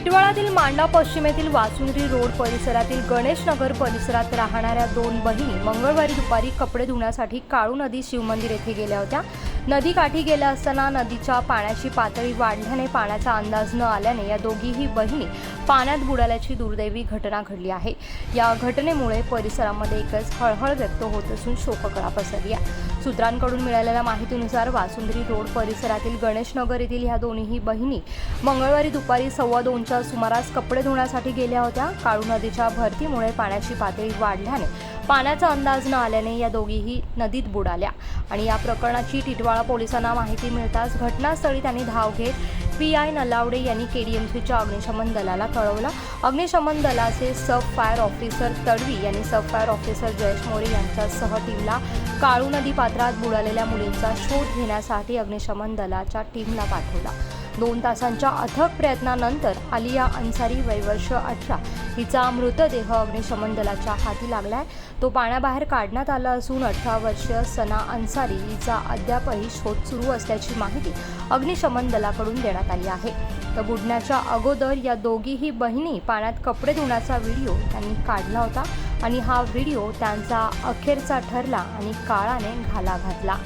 टिटवाळातील मांडा पश्चिमेतील वासुंद्री रोड परिसरातील गणेश नगर परिसरात राहणाऱ्या दोन बहिणी मंगळवारी दुपारी कपडे धुण्यासाठी काळू नदी शिवमंदिर येथे गेल्या होत्या. नदी काठी गेल्या असताना नदीच्या पाण्याची पातळी वाढल्याने पाण्याचा अंदाज न आल्याने या दोघीही बहिणी पाण्यात बुडाल्याची दुर्दैवी घटना घडली आहे. या घटनेमुळे परिसरामध्ये एकच हळहळ व्यक्त होत असून शोककळा पसरली आहे. सूत्रांकडून मिळालेल्या माहितीनुसार वासुंदरी रोड परिसरातील गणेशनगर येथील ह्या दोन्हीही बहिणी मंगळवारी दुपारी सव्वा दोनच्या सुमारास कपडे धुण्यासाठी गेल्या होत्या. काळू नदीच्या भरतीमुळे पाण्याची पातळी वाढल्याने पाण्याचा अंदाज न आल्याने या दोघीही नदीत बुडाल्या. आणि या प्रकरणाची टिटवाळा पोलिसांना माहिती मिळताच घटनास्थळी त्यांनी धाव घेत पी आय नलावडे यांनी केडीएमसीच्या अग्निशमन दलाला कळवलं. अग्निशमन दलाचे सब फायर ऑफिसर तडवी यांनी sub fire officer Jayesh More यांच्यासह टीमला काळू नदी पात्रात बुडालेल्या मुलींचा शोध घेण्यासाठी अग्निशमन दलाच्या टीमला पाठवला. दोन तासांच्या अथक प्रयत्नानंतर आलिया अन्सारी वैवर्ष अठरा. हिचा मृतदेह अग्निशमन दलाच्या हाती लागलाय. तो पाण्याबाहेर काढण्यात आला असून अठरा वर्षीय सना अन्सारी हिचा अद्यापही शोध सुरू असल्याची माहिती अग्निशमन दलाकडून देण्यात आली आहे. तर बुडण्याच्या अगोदर या दोघीही बहिणी पाण्यात कपडे धुण्याचा व्हिडिओ त्यांनी काढला होता आणि हा व्हिडिओ त्यांचा अखेरचा ठरला आणि काळाने घाला घातला.